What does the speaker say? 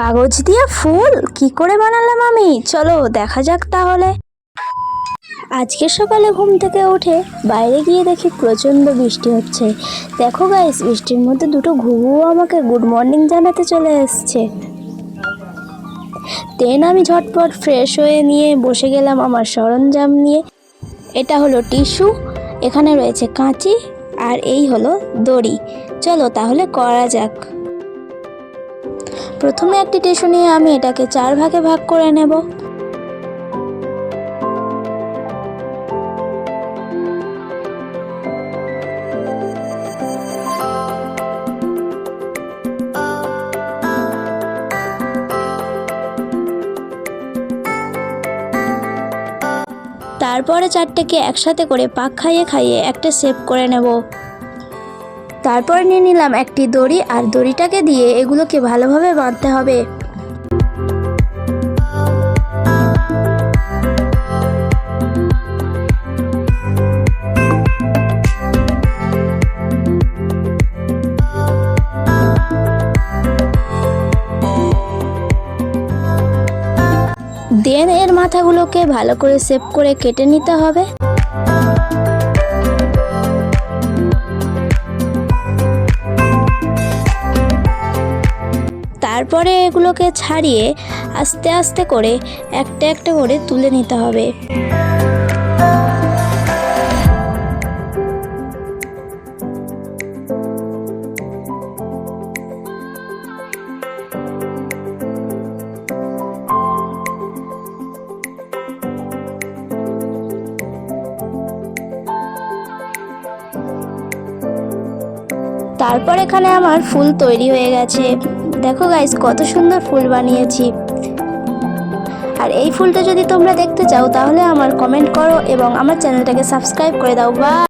কাগজ দিয়ে ফুল? কি করে বানালাম আমি? চলো, দেখা যাক তাহলে। আজকে সকালে ঘুম থেকে উঠে বাইরে গিয়ে দেখি প্রচণ্ড বৃষ্টি হচ্ছে। দেখো গাইস বৃষ্টির মধ্যে দুটো ঘুঘুও আমাকে গুড মর্নিং জানাতে চলে এসছে। দেন আমি ঝটপট ফ্রেশ হয়ে নিয়ে বসে গেলাম আমার সরঞ্জাম নিয়ে। এটা হলো টিস্যু, এখানে রয়েছে কাঁচি, আর এই হলো দড়ি। চলো তাহলে করা যাক। প্রথমে একটি টিস্যু নিয়ে আমি এটাকে চার ভাগে ভাগ করে নেব। তারপরে চারটেকে একসাথে করে পাক খাইয়ে খাইয়ে একটা সেভ করে নেব। তারপর নিয়ে নিলাম একটি দড়ি আর দড়িটাকে দিয়ে এগুলোকে ভালোভাবে বাঁধতে হবে। দেন এর মাথাগুলোকে ভালো করে সেভ করে কেটে নিতে হবে। তারপরে এগুলোকে ছাড়িয়ে আস্তে আস্তে করে একটা একটা করে তুলে নিতে হবে। তারপর এখানে আমার ফুল তৈরি হয়ে গেছে। দেখো গাইস কত সুন্দর ফুল বানিয়েছি। আর এই ফুলটা যদি তোমরা দেখতে চাও, তাহলে আমার কমেন্ট করো এবং আমার চ্যানেলটাকে সাবস্ক্রাইব করে দাও। বা